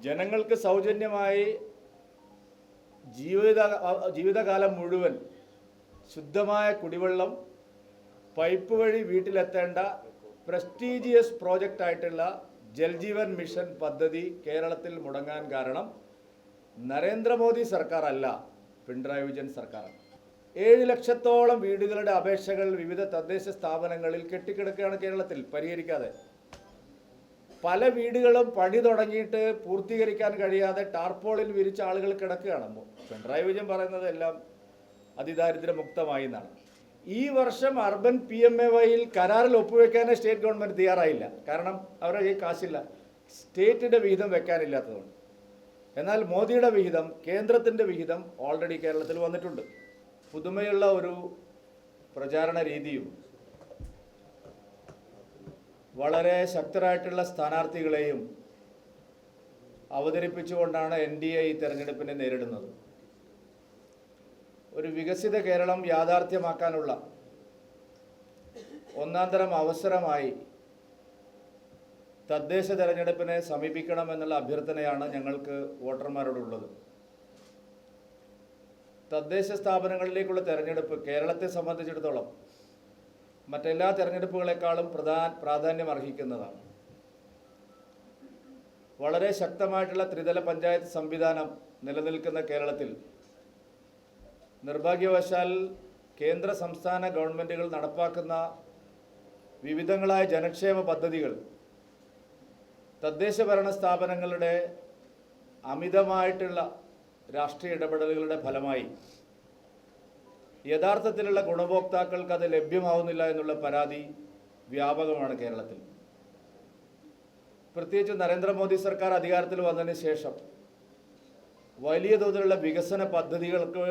ജനങ്ങൾക്ക് സൗജന്യമായി ജീവിത ജീവിതകാലം മുഴുവൻ ശുദ്ധമായ കുടിവെള്ളം പൈപ്പ് വഴി വീട്ടിലെത്തേണ്ട പ്രസ്റ്റീജിയസ് പ്രോജക്റ്റ് ആയിട്ടുള്ള ജൽജീവൻ മിഷൻ പദ്ധതി കേരളത്തിൽ മുടങ്ങാൻ കാരണം നരേന്ദ്രമോദി സർക്കാർ അല്ല പിണറായി വിജയൻ സർക്കാർ ഏഴ് ലക്ഷത്തോളം വീടുകളുടെ അപേക്ഷകൾ വിവിധ തദ്ദേശ സ്ഥാപനങ്ങളിൽ കെട്ടിക്കിടക്കുകയാണ് കേരളത്തിൽ പരിഹരിക്കാതെ. പല വീടുകളും പണി തുടങ്ങിയിട്ട് പൂർത്തീകരിക്കാൻ കഴിയാതെ ടാർപോളിൽ വിരിച്ച ആളുകൾ കിടക്കുകയാണ്. പിണറായി വിജയൻ പറയുന്നത് എല്ലാം അതിദാരിദ്ര്യമുക്തമായി എന്നാണ്. ഈ വർഷം അർബൻ പി എം എ വൈയിൽ കരാറിൽ ഒപ്പുവെക്കാനേ സ്റ്റേറ്റ് ഗവൺമെന്റ് തയ്യാറായില്ല. കാരണം അവരുടെ കയ്യിൽ കാശില്ല. സ്റ്റേറ്റിന്റെ വിഹിതം വെക്കാനില്ലാത്തതുകൊണ്ട്. എന്നാൽ മോദിയുടെ വിഹിതം കേന്ദ്രത്തിന്റെ വിഹിതം ഓൾറെഡി കേരളത്തിൽ വന്നിട്ടുണ്ട്. പുതുമയുള്ള ഒരു പ്രചാരണ രീതിയും വളരെ ശക്തരായിട്ടുള്ള സ്ഥാനാർത്ഥികളെയും അവതരിപ്പിച്ചുകൊണ്ടാണ് എൻ ഡി എ ഈ തെരഞ്ഞെടുപ്പിനെ നേരിടുന്നത്. ഒരു വികസിത കേരളം യാഥാർത്ഥ്യമാക്കാനുള്ള ഒന്നാം അവസരമായി തദ്ദേശ തെരഞ്ഞെടുപ്പിനെ സമീപിക്കണമെന്നുള്ള അഭ്യർത്ഥനയാണ് ഞങ്ങൾക്ക് വോട്ടർമാരോടുള്ളത്. തദ്ദേശ സ്ഥാപനങ്ങളിലേക്കുള്ള തെരഞ്ഞെടുപ്പ് കേരളത്തെ സംബന്ധിച്ചിടത്തോളം മറ്റെല്ലാ തെരഞ്ഞെടുപ്പുകളെക്കാളും പ്രധാന പ്രാധാന്യം അർഹിക്കുന്നതാണ് വളരെ ശക്തമായിട്ടുള്ള ത്രിതല പഞ്ചായത്ത് സംവിധാനം നിലനിൽക്കുന്ന കേരളത്തിൽ നിർഭാഗ്യവശാൽ കേന്ദ്ര സംസ്ഥാന ഗവൺമെന്റുകൾ നടപ്പാക്കുന്ന വിവിധങ്ങളായ ജനക്ഷേമ പദ്ധതികൾ തദ്ദേശ ഭരണ സ്ഥാപനങ്ങളുടെ അമിതമായിട്ടുള്ള രാഷ്ട്രീയ ഇടപെടലുകളുടെ ഫലമായി യഥാർത്ഥത്തിലുള്ള ഗുണഭോക്താക്കൾക്ക് അത് ലഭ്യമാവുന്നില്ല എന്നുള്ള പരാതി വ്യാപകമാണ് കേരളത്തിൽ. പ്രത്യേകിച്ച് നരേന്ദ്രമോദി സർക്കാർ അധികാരത്തിൽ വന്നതിന് ശേഷം വലിയ തോതിലുള്ള വികസന പദ്ധതികൾക്ക്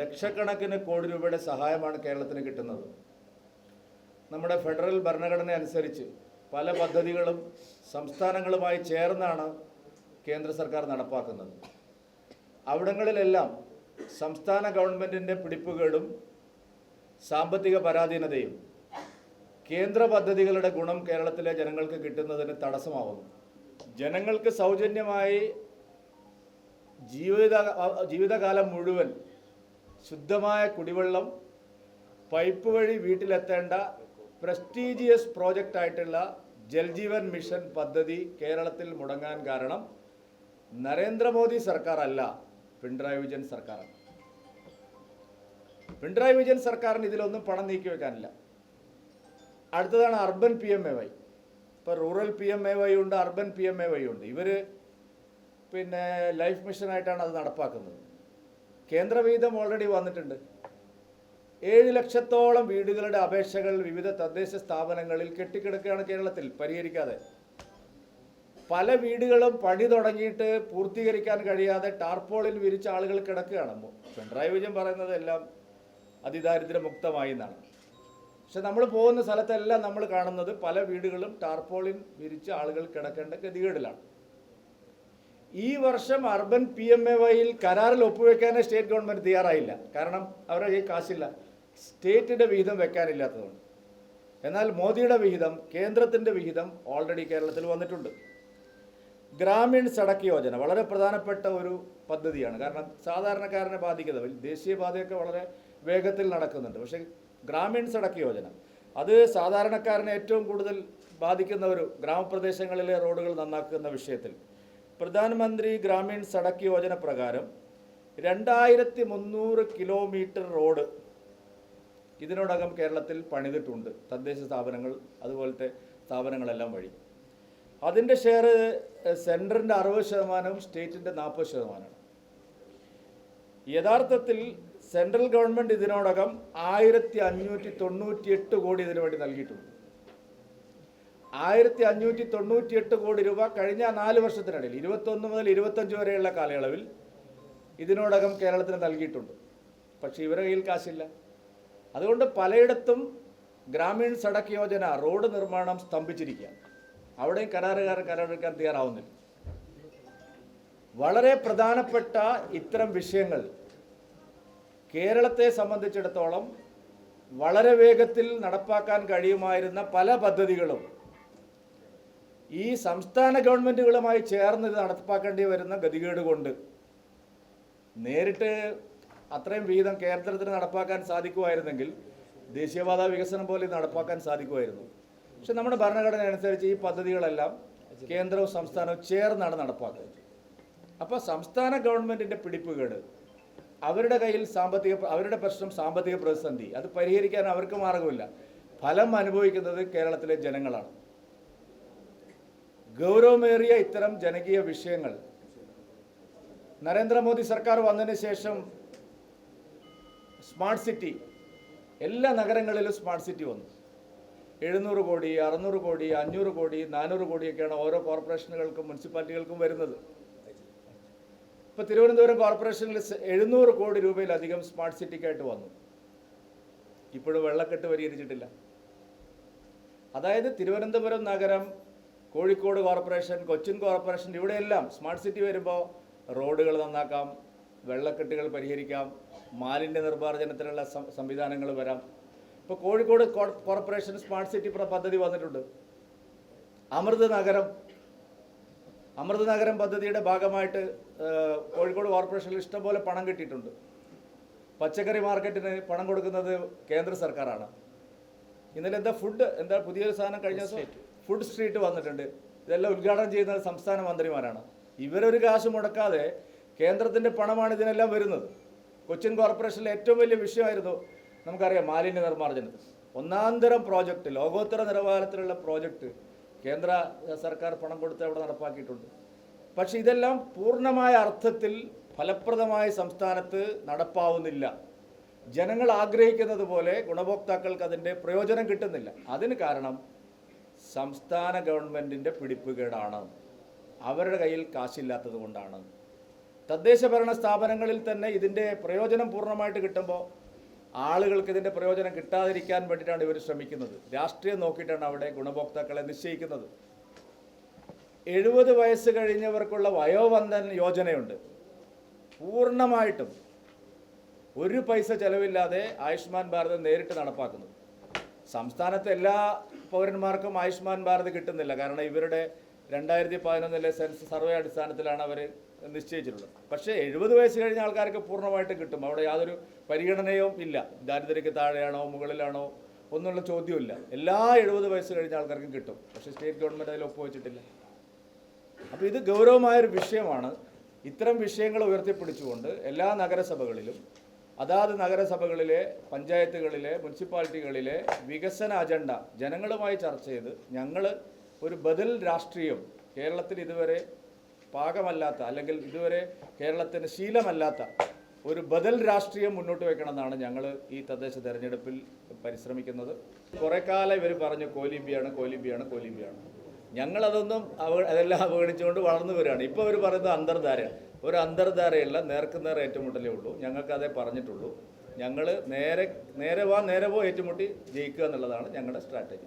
ലക്ഷക്കണക്കിന് കോടി രൂപയുടെ സഹായമാണ് കേരളത്തിന് കിട്ടുന്നത്. നമ്മുടെ ഫെഡറൽ ഭരണഘടന അനുസരിച്ച് പല പദ്ധതികളും സംസ്ഥാനങ്ങളുമായി ചേർന്നാണ് കേന്ദ്ര സർക്കാർ നടപ്പാക്കുന്നത്. അവിടങ്ങളിലെല്ലാം സംസ്ഥാന ഗവൺമെന്റിന്റെ പിടിപ്പുകേടും സാമ്പത്തിക പരാധീനതയും കേന്ദ്ര പദ്ധതികളുടെ ഗുണം കേരളത്തിലെ ജനങ്ങൾക്ക് കിട്ടുന്നതിന് തടസ്സമാവുന്നു. ജനങ്ങൾക്ക് സൗജന്യമായി ജീവിത ജീവിതകാലം മുഴുവൻ ശുദ്ധമായ കുടിവെള്ളം പൈപ്പ് വഴി വീട്ടിലെത്തേണ്ട പ്രസ്റ്റീജിയസ് പ്രോജക്റ്റായിട്ടുള്ള ജൽജീവൻ മിഷൻ പദ്ധതി കേരളത്തിൽ മുടങ്ങാൻ കാരണം നരേന്ദ്രമോദി സർക്കാർ അല്ല. പിണറായി വിജയൻ സർക്കാരാണ്. പിണറായി വിജയൻ സർക്കാരിന് ഇതിലൊന്നും പണം നീക്കി വെക്കാനില്ല. അടുത്തതാണ് urban P M A Y. ഇപ്പോൾ rural P M A Y ഉണ്ട് urban P M A Y ഉണ്ട്. ഇവർ പിന്നെ ലൈഫ് മിഷനായിട്ടാണ് അത് നടപ്പാക്കുന്നത്. കേന്ദ്രവിഹിതം ഓൾറെഡി വന്നിട്ടുണ്ട്. ഏഴ് ലക്ഷത്തോളം വീടുകളുടെ അപേക്ഷകൾ വിവിധ തദ്ദേശ സ്ഥാപനങ്ങളിൽ കെട്ടിക്കിടക്കുകയാണ് കേരളത്തിൽ പരിഹരിക്കാതെ. പല വീടുകളും പണി തുടങ്ങിയിട്ട് പൂർത്തീകരിക്കാൻ കഴിയാതെ ടാർപോളിൽ വിരിച്ച ആളുകൾ കിടക്കുകയാണ്. പിണറായി വിജയൻ പറയുന്നത് എല്ലാം അതിദാരിദ്ര്യമുക്തമായി എന്നാണ്. പക്ഷെ നമ്മൾ പോകുന്ന സ്ഥലത്തെല്ലാം നമ്മൾ കാണുന്നത് പല വീടുകളും ടാർപോളിൻ വിരിച്ച ആളുകൾ കിടക്കേണ്ട ഗതികേടിലാണ്. ഈ വർഷം അർബൻ പി എം എ വൈയിൽ കരാറിൽ ഒപ്പുവെക്കാനേ സ്റ്റേറ്റ് ഗവൺമെന്റ് തയ്യാറായില്ല. കാരണം അവരുടെ കയ്യിൽ കാശില്ല. സ്റ്റേറ്റിന്റെ വിഹിതം വെക്കാനില്ലാത്തതുകൊണ്ട്. എന്നാൽ മോദിയുടെ വിഹിതം കേന്ദ്രത്തിന്റെ വിഹിതം ഓൾറെഡി കേരളത്തിൽ വന്നിട്ടുണ്ട്. ഗ്രാമീൺ സടക്ക് യോജന വളരെ പ്രധാനപ്പെട്ട ഒരു പദ്ധതിയാണ്. കാരണം സാധാരണക്കാരനെ ബാധിക്കുന്നത് ദേശീയപാതയൊക്കെ വളരെ വേഗത്തിൽ നടക്കുന്നുണ്ട്. പക്ഷേ ഗ്രാമീൺ സടക്ക് യോജന അത് സാധാരണക്കാരനെ ഏറ്റവും കൂടുതൽ ബാധിക്കുന്ന ഒരു ഗ്രാമപ്രദേശങ്ങളിലെ റോഡുകൾ നന്നാക്കുന്ന വിഷയത്തിൽ പ്രധാനമന്ത്രി ഗ്രാമീൺ സടക്ക് യോജന പ്രകാരം രണ്ടായിരത്തി മുന്നൂറ് കിലോമീറ്റർ റോഡ് ഇതിനോടകം കേരളത്തിൽ പണിതിട്ടുണ്ട്. തദ്ദേശ സ്ഥാപനങ്ങൾ അതുപോലത്തെ സ്ഥാപനങ്ങളെല്ലാം വഴി. അതിന്റെ ഷെയർ സെന്ററിന്റെ അറുപത് ശതമാനവും സ്റ്റേറ്റിന്റെ നാൽപ്പത് ശതമാനമാണ് യഥാർത്ഥത്തിൽ സെൻട്രൽ ഗവൺമെന്റ് ഇതിനോടകം ആയിരത്തി അഞ്ഞൂറ്റി തൊണ്ണൂറ്റി എട്ട് കോടി ഇതിനു വേണ്ടി നൽകിയിട്ടുണ്ട്. ആയിരത്തി അഞ്ഞൂറ്റി തൊണ്ണൂറ്റി എട്ട് കോടി രൂപ കഴിഞ്ഞ നാല് വർഷത്തിനിടയിൽ ഇരുപത്തൊന്ന് മുതൽ ഇരുപത്തഞ്ച് വരെയുള്ള കാലയളവിൽ ഇതിനോടകം കേരളത്തിന് നൽകിയിട്ടുണ്ട്. പക്ഷേ ഇവരുടെ കയ്യിൽ കാശില്ല. അതുകൊണ്ട് പലയിടത്തും ഗ്രാമീൺ സടക്ക് യോജന റോഡ് നിർമ്മാണം സ്തംഭിച്ചിരിക്കുക അവിടെയും കരാറുകാർ കരാറെടുക്കാൻ തയ്യാറാവുന്നില്ല. വളരെ പ്രധാനപ്പെട്ട ഇത്തരം വിഷയങ്ങൾ കേരളത്തെ സംബന്ധിച്ചിടത്തോളം വളരെ വേഗത്തിൽ നടപ്പാക്കാൻ കഴിയുമായിരുന്ന പല പദ്ധതികളും ഈ സംസ്ഥാന ഗവൺമെന്റുകളുമായി ചേർന്ന് ഇത് നടപ്പാക്കേണ്ടി വരുന്ന ഗതികേട് കൊണ്ട് നേരിട്ട് അത്രയും വിഹിതം കേന്ദ്രത്തിന് നടപ്പാക്കാൻ സാധിക്കുമായിരുന്നെങ്കിൽ ദേശീയപാത വികസനം പോലെ നടപ്പാക്കാൻ സാധിക്കുമായിരുന്നു. പക്ഷെ നമ്മുടെ ഭരണഘടന അനുസരിച്ച് ഈ പദ്ധതികളെല്ലാം കേന്ദ്രവും സംസ്ഥാനവും ചേർന്നാണ് നടപ്പാക്കുന്നത്. അപ്പോൾ സംസ്ഥാന ഗവൺമെന്റിന്റെ പിടിപ്പുകേട് അവരുടെ കയ്യിൽ സാമ്പത്തിക അവരുടെ പ്രശ്നം സാമ്പത്തിക പ്രതിസന്ധി അത് പരിഹരിക്കാൻ അവർക്ക് മാർഗമില്ല. ഫലം അനുഭവിക്കുന്നത് കേരളത്തിലെ ജനങ്ങളാണ്. ഗൗരവമേറിയ ഇത്തരം ജനകീയ വിഷയങ്ങൾ നരേന്ദ്രമോദി സർക്കാർ വന്നതിന് ശേഷം സ്മാർട്ട് സിറ്റി എല്ലാ നഗരങ്ങളിലും സ്മാർട്ട് സിറ്റി വന്നു. എഴുന്നൂറ് കോടി അറുന്നൂറ് കോടി അഞ്ഞൂറ് കോടി നാനൂറ് കോടിയൊക്കെയാണ് ഓരോ കോർപ്പറേഷനുകൾക്കും മുനിസിപ്പാലിറ്റികൾക്കും വരുന്നത്. ഇപ്പോൾ തിരുവനന്തപുരം കോർപ്പറേഷനിൽ എഴുന്നൂറ് കോടി രൂപയിലധികം സ്മാർട്ട് സിറ്റിക്കായിട്ട് വന്നു. ഇപ്പോഴും വെള്ളക്കെട്ട് പരിഹരിച്ചിട്ടില്ല. അതായത് തിരുവനന്തപുരം നഗരം കോഴിക്കോട് കോർപ്പറേഷൻ കൊച്ചിൻ കോർപ്പറേഷൻ ഇവിടെയെല്ലാം സ്മാർട്ട് സിറ്റി വരുമ്പോൾ റോഡുകൾ നന്നാക്കാം വെള്ളക്കെട്ടുകൾ പരിഹരിക്കാം മാലിന്യ നിർമ്മാർജനത്തിനുള്ള സംവിധാനങ്ങൾ വരാം. ഇപ്പോൾ കോഴിക്കോട് കോർപ്പറേഷൻ സ്മാർട്ട് സിറ്റി പദ്ധതി വന്നിട്ടുണ്ട്. അമൃത് നഗരം അമൃത് നഗരം പദ്ധതിയുടെ ഭാഗമായിട്ട് കോഴിക്കോട് കോർപ്പറേഷനിൽ ഇഷ്ടംപോലെ പണം കിട്ടിയിട്ടുണ്ട്. പച്ചക്കറി മാർക്കറ്റിന് പണം കൊടുക്കുന്നത് കേന്ദ്ര സർക്കാരാണ്. ഇന്നലെ എന്താ ഫുഡ് എന്താ പുതിയൊരു സാധനം കഴിഞ്ഞ ദിവസം ഫുഡ് സ്ട്രീറ്റ് വന്നിട്ടുണ്ട്. ഇതെല്ലാം ഉദ്ഘാടനം ചെയ്യുന്നത് സംസ്ഥാന മന്ത്രിമാരാണ്. ഇവരൊരു കാശ് മുടക്കാതെ കേന്ദ്രത്തിന്റെ പണമാണ് ഇതിനെല്ലാം വരുന്നത്. കൊച്ചിൻ കോർപ്പറേഷനിലെ ഏറ്റവും വലിയ വിഷയമായിരുന്നു നമുക്കറിയാം മാലിന്യ നിർമ്മാർജനം ഒന്നാന്തരം പ്രോജക്റ്റ് ലോകോത്തര നിലവാരത്തിലുള്ള പ്രോജക്റ്റ് കേന്ദ്ര സർക്കാർ പണം കൊടുത്ത് അവിടെ നടപ്പാക്കിയിട്ടുണ്ട്. പക്ഷെ ഇതെല്ലാം പൂർണമായ അർത്ഥത്തിൽ ഫലപ്രദമായ സംസ്ഥാനത്ത് നടപ്പാവുന്നില്ല. ജനങ്ങൾ ആഗ്രഹിക്കുന്നത് പോലെ ഗുണഭോക്താക്കൾക്ക് അതിന്റെ പ്രയോജനം കിട്ടുന്നില്ല. അതിന് കാരണം സംസ്ഥാന ഗവൺമെന്റിന്റെ പിടിപ്പുകേടാണ് അവരുടെ കയ്യിൽ കാശില്ലാത്തത് കൊണ്ടാണ്. തദ്ദേശ ഭരണ സ്ഥാപനങ്ങളിൽ തന്നെ ഇതിന്റെ പ്രയോജനം പൂർണമായിട്ട് കിട്ടുമ്പോൾ ആളുകൾക്ക് ഇതിന്റെ പ്രയോജനം കിട്ടാതിരിക്കാൻ വേണ്ടിയിട്ടാണ് ഇവർ ശ്രമിക്കുന്നത്. രാഷ്ട്രീയം നോക്കിയിട്ടാണ് അവിടെ ഗുണഭോക്താക്കളെ നിശ്ചയിക്കുന്നത്. എഴുപത് വയസ്സ് കഴിഞ്ഞവർക്കുള്ള വയോവന്ദൻ യോജനയുണ്ട്. പൂർണമായിട്ടും ഒരു പൈസ ചെലവില്ലാതെ ആയുഷ്മാൻ ഭാരത് നേരിട്ട് നടപ്പാക്കുന്നു സംസ്ഥാനത്തെ എല്ലാ പൗരന്മാർക്കും ആയുഷ്മാൻ ഭാരത് കിട്ടുന്നില്ല. കാരണം ഇവരുടെ രണ്ടായിരത്തി പതിനൊന്നിലെ സെൻസ് സർവേ അടിസ്ഥാനത്തിലാണ് അവർ നിശ്ചയിച്ചിട്ടുള്ളത് പക്ഷേ എഴുപത് വയസ്സ് കഴിഞ്ഞ ആൾക്കാർക്ക് പൂർണമായിട്ട് കിട്ടും. അവിടെ യാതൊരു പരിഗണനയും ഇല്ല. ദാരിദ്ര്യക്ക് താഴെയാണോ മുകളിലാണോ ഒന്നുള്ള ചോദ്യമില്ല എല്ലാ എഴുപത് വയസ്സ് കഴിഞ്ഞ ആൾക്കാർക്കും കിട്ടും. പക്ഷേ സ്റ്റേറ്റ് ഗവൺമെന്റ് അതിൽ ഒപ്പുവെച്ചിട്ടില്ല. അപ്പോൾ ഇത് ഗൗരവമായൊരു വിഷയമാണ്. ഇത്തരം വിഷയങ്ങൾ ഉയർത്തിപ്പിടിച്ചുകൊണ്ട് എല്ലാ നഗരസഭകളിലും അതാത് നഗരസഭകളിലെ പഞ്ചായത്തുകളിലെ മുനിസിപ്പാലിറ്റികളിലെ വികസന അജണ്ട ജനങ്ങളുമായി ചർച്ച ചെയ്ത് ഞങ്ങൾ ഒരു ബദൽ രാഷ്ട്രീയം കേരളത്തിൽ ഇതുവരെ പാകമല്ലാത്ത അല്ലെങ്കിൽ ഇതുവരെ കേരളത്തിന് ശീലമല്ലാത്ത ഒരു ബദൽ രാഷ്ട്രീയം മുന്നോട്ട് വെക്കണമെന്നാണ് ഞങ്ങൾ ഈ തദ്ദേശ തെരഞ്ഞെടുപ്പിൽ പരിശ്രമിക്കുന്നത്. കുറേ കാലം ഇവർ പറഞ്ഞു കോലിബിയാണ് കോലിബിയാണ് കോലിബിയാണ് ഞങ്ങളതൊന്നും അവ അതെല്ലാം അവഗണിച്ചുകൊണ്ട് വളർന്നു വരികയാണ്. ഇപ്പോൾ അവർ പറയുന്നത് അന്തർധാരയാണ്. ഒരു അന്തർധാരയല്ല നേർക്കുനേർ ഏറ്റുമുട്ടലേ ഉള്ളൂ. ഞങ്ങൾക്കതേ പറഞ്ഞിട്ടുള്ളൂ. ഞങ്ങൾ നേരെ നേരെ വാ നേരെ പോ ഏറ്റുമുട്ടി ജയിക്കുക എന്നുള്ളതാണ് ഞങ്ങളുടെ strategy.